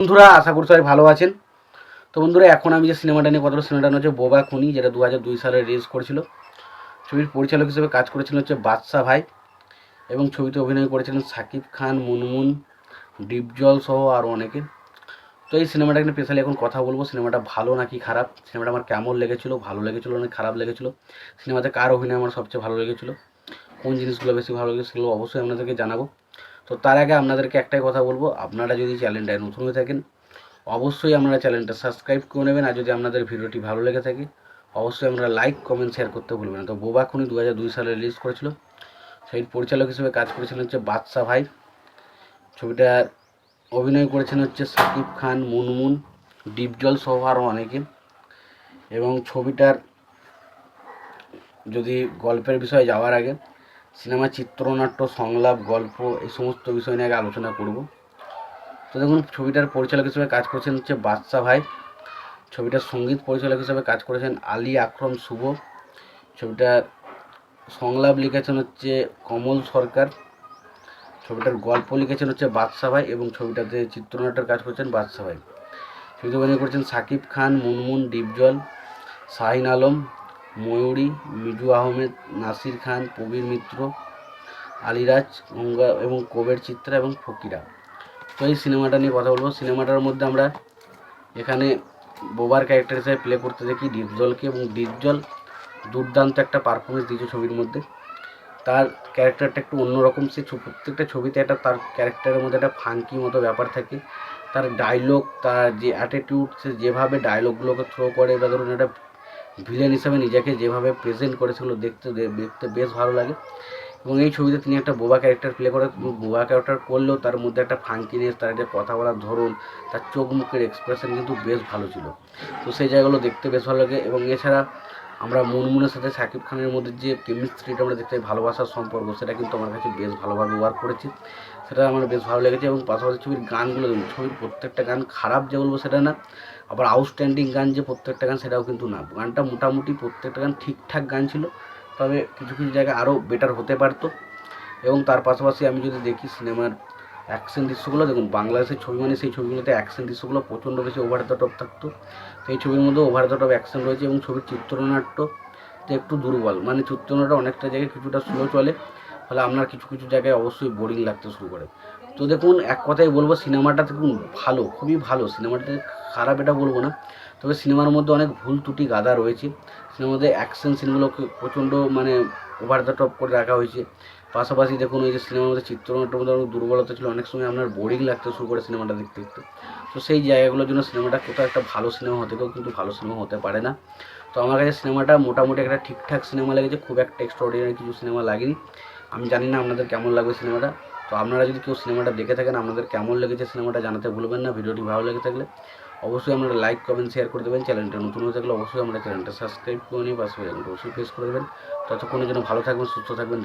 বন্ধুরা, আশা করি সবাই ভালো আছেন। তো বন্ধুরা, এখন আমি যে সিনেমাটা নিয়ে কথা সিনেমাটা হচ্ছে বোবা খুনি, যেটা দু হাজার দুই সালে রিলিজ করেছিল। ছবির পরিচালক হিসেবে কাজ করেছিলেন হচ্ছে বাদশা ভাই এবং ছবিতে অভিনয় করেছিলেন সাকিব খান, মুনমুন, ডিপজল সহ আরও অনেকে। তো এই সিনেমাটা নিয়ে স্পেশালি এখন কথা বলব সিনেমাটা ভালো নাকি খারাপ? সিনেমাটা আমার কেমন লেগেছিলো, ভালো লেগেছিলো নাকি খারাপ লেগেছিলো? সিনেমাতে কার অভিনয় আমার সবচেয়ে ভালো লেগেছিলো? কোন জিনিসগুলো বেশি ভালো লাগে সেগুলো অবশ্যই আপনাদেরকে জানাব। তো তার আগে আপনাদেরকে একটাই কথা বলব, আপনারা যদি চ্যানেলটায় নতুন হয়ে থাকেন, অবশ্যই আপনারা চ্যানেলটা সাবস্ক্রাইব করে নেবেন আর যদি আপনাদের ভিডিওটি ভালো লেগে থাকে, অবশ্যই আপনারা লাইক, কমেন্ট, শেয়ার করতে ভুলবেন না। তো বোবা খুনি দু হাজার দুই সালে রিলিজ করেছিল, সেই পরিচালক হিসেবে কাজ করেছিলেন হচ্ছে বাদশা ভাই। ছবিটার অভিনয় করেছেন হচ্ছে সাকিব খান, মুনমুন, ডিপজল সহ আরও অনেকে। এবং ছবিটার যদি গল্পের বিষয়ে যাওয়ার আগে সিনেমা, চিত্রনাট্য, সংলাপ, গল্প, এই সমস্ত বিষয় নিয়ে আগে আলোচনা করব। তো দেখুন, ছবিটার পরিচালক হিসেবে কাজ করেছেন হচ্ছে বাদশা ভাই। ছবিটার সংগীত পরিচালক হিসেবে কাজ করেছেন আলী আকরম শুভ। ছবিটার সংলাপ লিখেছেন হচ্ছে কমল সরকার। ছবিটার গল্প লিখেছেন হচ্ছে বাদশা ভাই এবং ছবিটাতে চিত্রনাট্যের কাজ করেছেন বাদশা ভাই। ছবিতে অভিনয় করেছেন সাকিব খান, মুনমুন, ডিপজল, শাহিন আলম ময়ূরী মিজু আহমেদ, নাসির খান, প্রবীর মিত্র, আলিরাজ, গঙ্গা এবং কোবের চিত্রা এবং ফকিরা। তো এই সিনেমাটা নিয়ে কথা বলব। সিনেমাটার মধ্যে আমরা এখানে বোবার ক্যারেক্টার হিসেবে প্লে করতে দেখি ডিপজলকে এবং ডিপজল দুর্দান্ত একটা পারফরমেন্স দিয়েছে ছবির মধ্যে। তার ক্যারেক্টারটা একটু অন্যরকম। সে প্রত্যেকটা ছবিতে একটা তার ক্যারেক্টারের মধ্যে একটা ফাঙ্কি মতো ব্যাপার থাকে। তার ডায়লগ তার যে অ্যাটিটিউড সে যেভাবে ডায়লগগুলোকে থ্রো করে বা ধরুন একটা ভিলেন হিসাবে নিজেকে যেভাবে প্রেজেন্ট করে সেগুলো দেখতে দেখতে বেশ ভালো লাগে। এবং এই ছবিতে তিনি একটা বোবা ক্যারেক্টার প্লে করে বোবা ক্যারেক্টার করলেও তার মধ্যে একটা ফাঙ্কিনেস তার যে কথা বলার ধরন, তার চোখ মুখের এক্সপ্রেশন কিন্তু বেশ ভালো ছিল। তো সেই জায়গাগুলো দেখতে বেশ ভালো লাগে এবং এছাড়া আমরা মুনমুনের সাথে সাকিব খানের মধ্যে যে কেমিস্ট্রিটা আমরা দেখতে ভালোবাসার সম্পর্ক, সেটা কিন্তু আমার কাছে বেশ ভালোভাবে ওয়ার্ক করেছে। সেটা আমার বেশ ভালো লেগেছে এবং পাশাপাশি ছবির গানগুলো ছবির প্রত্যেকটা গান খারাপ যে বলব সেটা না আবার আউটস্ট্যান্ডিং গান যে প্রত্যেকটা গান সেটাও কিন্তু না। গানটা মোটামুটি প্রত্যেকটা গান ঠিকঠাক গান ছিল, তবে কিছু কিছু জায়গায় আরও বেটার হতে পারতো। এবং তার পাশাপাশি আমি যদি দেখি সিনেমার অ্যাকশন দৃশ্যগুলো, দেখুন বাংলাদেশের ছবি মানে সেই ছবিগুলোতে অ্যাকশন দৃশ্যগুলো প্রচণ্ড বেশি ওভার দ্য টপ থাকতো। সেই ছবির মধ্যে ওভার দ্য টপ অ্যাকশন রয়েছে এবং ছবির চিত্রনাট্য একটু দুর্বল। মানে চিত্রনাট্য অনেকটা জায়গায় কিছুটা স্লো চলে, ফলে আপনার কিছু কিছু জায়গায় অবশ্যই বোরিং লাগতে শুরু করে। তো দেখুন, এক কথাই বলব, সিনেমাটা দেখুন ভালো, খুবই ভালো। সিনেমাটা খারাপ এটা বলব না। তবে সিনেমার মধ্যে অনেক ভুল ত্রুটি, গাদা রয়েছে। সিনেমার মধ্যে অ্যাকশন সিনগুলোকে প্রচণ্ড মানে ওভার দ্য টপ করে রাখা হয়েছে। পাশাপাশি দেখুন ওই যে সিনেমার মধ্যে চিত্রনাট্যের মধ্যে অনেক দুর্বলতা ছিল। অনেক সময় আপনার বোরিং লাগতে শুরু করে সিনেমাটা দেখতে দেখতে। তো সেই জায়গাগুলোর জন্য সিনেমাটা কোথাও একটা ভালো সিনেমা হতে গেলেও কিন্তু ভালো সিনেমা হতে পারে না। তো আমার কাছে সিনেমাটা মোটামুটি একটা ঠিকঠাক সিনেমা লেগেছে। খুব একটা এক্সট্রাঅর্ডিনারি কিছু সিনেমা লাগেনি। আমি জানি না আপনাদের কেমন লাগবে সিনেমাটা। তো আপনারা যদি কেউ সিনেমাটা দেখে থাকেন, আপনাদের কেমন লেগেছে সিনেমাটা জানাতে ভুলবেন না। ভিডিওটি ভালো লেগে থাকলে অবশ্যই আপনারা লাইক কমেন্ট শেয়ার করে দেবেন। চ্যানেলটা নতুন হয়ে থাকলে অবশ্যই আমরা চ্যানেলটা সাবস্ক্রাইব করে নিয়ে পাশে অবশ্যই প্রেস করে দেবেন। ততক্ষণের জন্য ভালো থাকবেন, সুস্থ থাকবেন।